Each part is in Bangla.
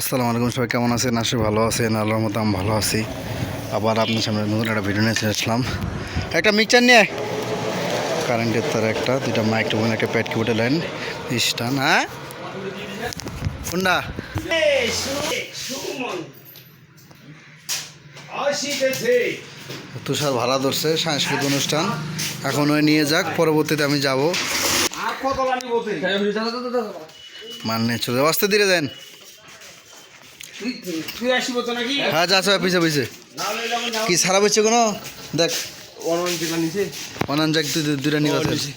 আসসালামু আলাইকুম সবাই কেমন আছেন? আসে ভালো আছেন আল্লাহর মতো আমি ভালো আছি। আবার আপনার সামনে নতুন একটা ভিডিও নিয়ে আসলাম। একটা মিক্সচার নিয়ে। কারেন্টের তার একটা দুইটা মাইক্রোফোন একটা প্যাড কিবোর্ডের লাইন স্টান হ্যাঁ? সুমন তুষার ভাড়া ধরছে সাংস্কৃতিক অনুষ্ঠান। এখন ওই নিয়ে যাক পরবর্তীতে আমি যাব। মানে চলে আসতে ধীরে দেন। তুই আসিব তো নাকি? হ্যাঁ পিছে পিছে। কি সারা বলছে কোনো? দেখ। অনান যাক দুই দুইটা নিয়ে যাচ্ছে।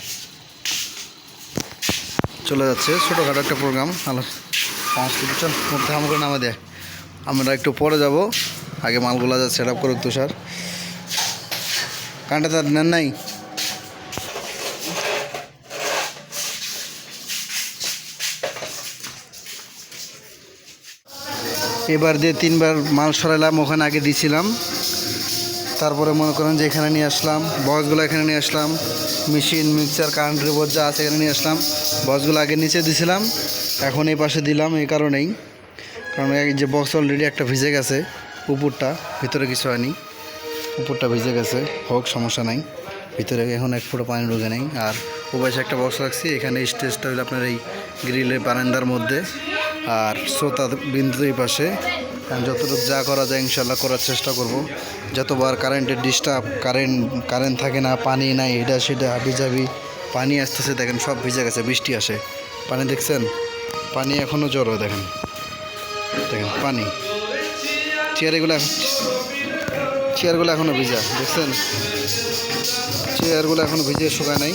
চলে যাচ্ছে ছোটোখাটো একটা প্রোগ্রাম আলো সাংস্কৃতিক চল মধ্যে আমাকে নামে দেয় আমরা একটু পরে যাব। আগে মালগুলা যা সেট আপ করুক তুষার। কানটা তার নেন নাই? এবার দিয়ে তিনবার মাল সরাইলাম ওখানে আগে দিছিলাম। তারপরে মনে করেন যে এখানে নিয়ে আসলাম, বক্সগুলো এখানে নিয়ে আসলাম মেশিন মিক্সার কারেন্টের উপর যা আছে এখানে নিয়ে আসলাম, বক্সগুলো আগে নিচে দিছিলাম, এখন এই পাশে দিলাম এই কারণেই। কারণ এই যে বক্স অলরেডি একটা ভিজে গেছে, উপরটা, ভিতরে কিছু হয়নি। উপরটা ভিজে গেছে, হোক, সমস্যা নাই। ভিতরে এখন এক ফুটো পানি ঢুকে নেই। আর ও পাশে একটা বক্স রাখছি, এখানে স্টেজটা হলো আপনার এই গ্রিলের বারান্দার মধ্যে। আর শ্রোতা বিন্দু এই পাশে। যতটুকু যা করা যায় ইনশাল্লাহ করার চেষ্টা করব। যতবার কারেন্টের ডিস্টার্ব কারেন্ট কারেন্ট থাকে না, পানি নাই, এটা সেটা হাবিজাবি পানি আসতেছে, দেখেন সব ভিজে গেছে, বৃষ্টি আসে। পানি দেখছেন? পানি এখনও জড়ো দেখেন। দেখেন, পানি। চেয়ারগুলো চেয়ারগুলো এখনও ভিজা, দেখছেন? চেয়ারগুলো এখনও ভিজে শুকায় নাই।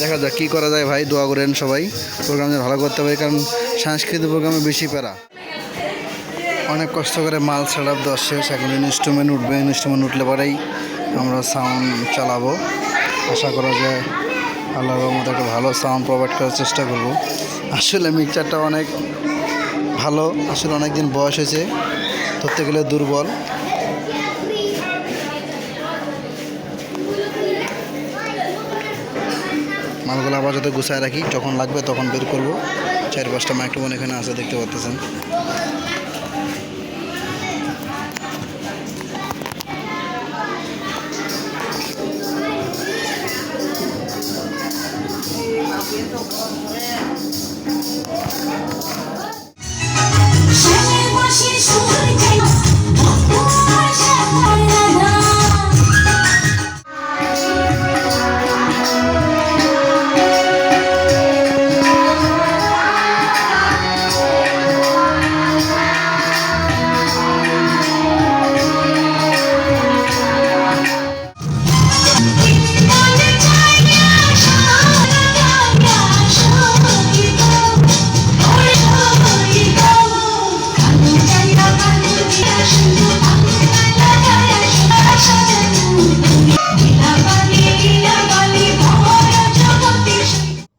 দেখা যাক কী করা যায় ভাই, দোয়া করেন সবাই। প্রোগ্রাম যেন ভালো করতে পারি, কারণ সাংস্কৃতিক প্রোগ্রামে বেশি প্যারা। অনেক কষ্ট করে মাল সেট আপ দেওয়া শেষ, এখন ইনস্ট্রুমেন্ট উঠবে ইনস্ট্রুমেন্ট উঠলে পরেই আমরা সাউন্ড চালাবো। আশা করা যায় আল্লাহর রহমতে একটা ভালো সাউন্ড প্রোভাইড করার চেষ্টা করব। আসলে মিক্সারটা অনেক ভালো, আসলে অনেক দিন বয়স হয়েছে, ধরতে গেলে দুর্বল। মালগুলো আবার যাতে গুছায় রাখি। যখন লাগবে তখন বের করব। চার পাঁচটা মাইক্রোফোন এখানে আছে, দেখতে পাচ্ছেন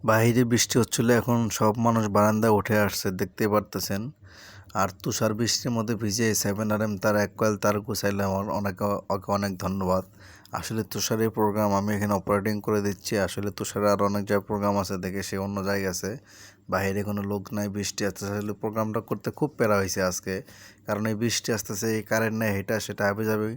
বাইরে বৃষ্টি হচ্ছিল, এখন সব মানুষ বারান্দায় উঠে আসছে দেখতে পারতেছেন। আর তুষার বৃষ্টির মধ্যে ভিজে সেভেন আর এম তার এক কয়েল তার গুছাইলে, আমার অনেক, ওকে অনেক ধন্যবাদ। আসলে তুষারের প্রোগ্রাম আমি এখানে অপারেটিং করে দিচ্ছি, আসলে তুষারের আর অনেক জায়গায় প্রোগ্রাম আছে, দেখে সে অন্য জায়গায় আছে। বাইরে কোনো লোক নাই, বৃষ্টি আসতেছে, আসলে প্রোগ্রামটা করতে খুব প্যারা হয়েছে আজকে। কারণ এই বৃষ্টি আসতেছে, এই কারেন্ট নেই, এটা সেটা হাবি যাবে।